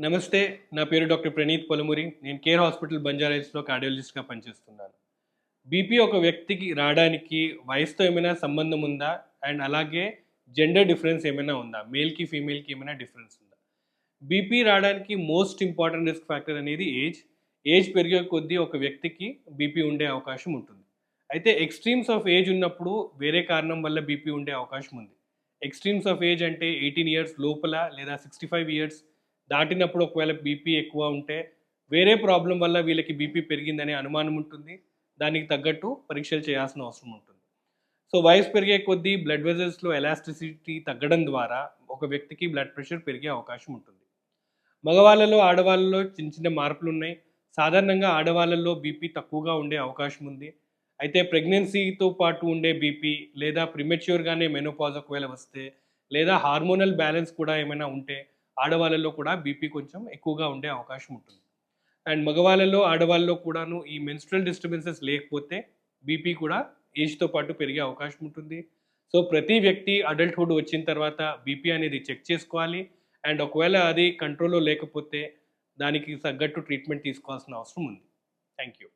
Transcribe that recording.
నమస్తే నా పేరు డాక్టర్ ప్రణీత్ పొలమురి. నేను కేర్ హాస్పిటల్ బంజారాహిల్స్లో కార్డియాలజిస్ట్గా పనిచేస్తున్నాను. బీపీ ఒక వ్యక్తికి రావడానికి వయసుతో ఏమైనా సంబంధం ఉందా? అండ్ అలాగే జెండర్ డిఫరెన్స్ ఏమైనా ఉందా? మేల్కి ఫీమేల్కి ఏమైనా డిఫరెన్స్ ఉందా? బీపీ రావడానికి మోస్ట్ ఇంపార్టెంట్ రిస్క్ ఫ్యాక్టర్ అనేది ఏజ్ ఏజ్ పెరిగే కొద్దీ ఒక వ్యక్తికి బీపీ ఉండే అవకాశం ఉంటుంది. అయితే ఎక్స్ట్రీమ్స్ ఆఫ్ ఏజ్ ఉన్నప్పుడు వేరే కారణం వల్ల బీపీ ఉండే అవకాశం ఉంది. ఎక్స్ట్రీమ్స్ ఆఫ్ ఏజ్ అంటే ఎయిటీన్ ఇయర్స్ లోపల లేదా సిక్స్టీ ఫైవ్ ఇయర్స్ దాటినప్పుడు ఒకవేళ బీపీ ఎక్కువ ఉంటే వేరే ప్రాబ్లం వల్ల వీళ్ళకి బీపీ పెరిగిందనే అనుమానం ఉంటుంది. దానికి తగ్గట్టు పరీక్షలు చేయాల్సిన అవసరం ఉంటుంది. సో వయసు పెరిగే కొద్దీ బ్లడ్ వెజల్స్లో ఎలాస్టిసిటీ తగ్గడం ద్వారా ఒక వ్యక్తికి బ్లడ్ ప్రెషర్ పెరిగే అవకాశం ఉంటుంది. మగవాళ్ళలో ఆడవాళ్ళలో చిన్న చిన్న మార్పులు ఉన్నాయి. సాధారణంగా ఆడవాళ్ళలో బీపీ తక్కువగా ఉండే అవకాశం ఉంది. అయితే ప్రెగ్నెన్సీతో పాటు ఉండే బీపీ లేదా ప్రిమెచ్యూర్గానే మెనోపాజ్ ఒకవేళ వస్తే లేదా హార్మోనల్ బ్యాలెన్స్ కూడా ఏమైనా ఉంటే ఆడవాళ్ళలో కూడా బీపీ కొంచెం ఎక్కువగా ఉండే అవకాశం ఉంటుంది. అండ్ మగవాళ్ళలో ఆడవాళ్ళలో కూడాను ఈ మెన్స్ట్రల్ డిస్టర్బెన్సెస్ లేకపోతే బీపీ కూడా ఏజ్తో పాటు పెరిగే అవకాశం ఉంటుంది. సో ప్రతి వ్యక్తి అడల్ట్హుడ్ వచ్చిన తర్వాత బీపీ అనేది చెక్ చేసుకోవాలి. అండ్ ఒకవేళ అది కంట్రోల్లో లేకపోతే దానికి తగ్గట్టు ట్రీట్మెంట్ తీసుకోవాల్సిన అవసరం ఉంది. Thank you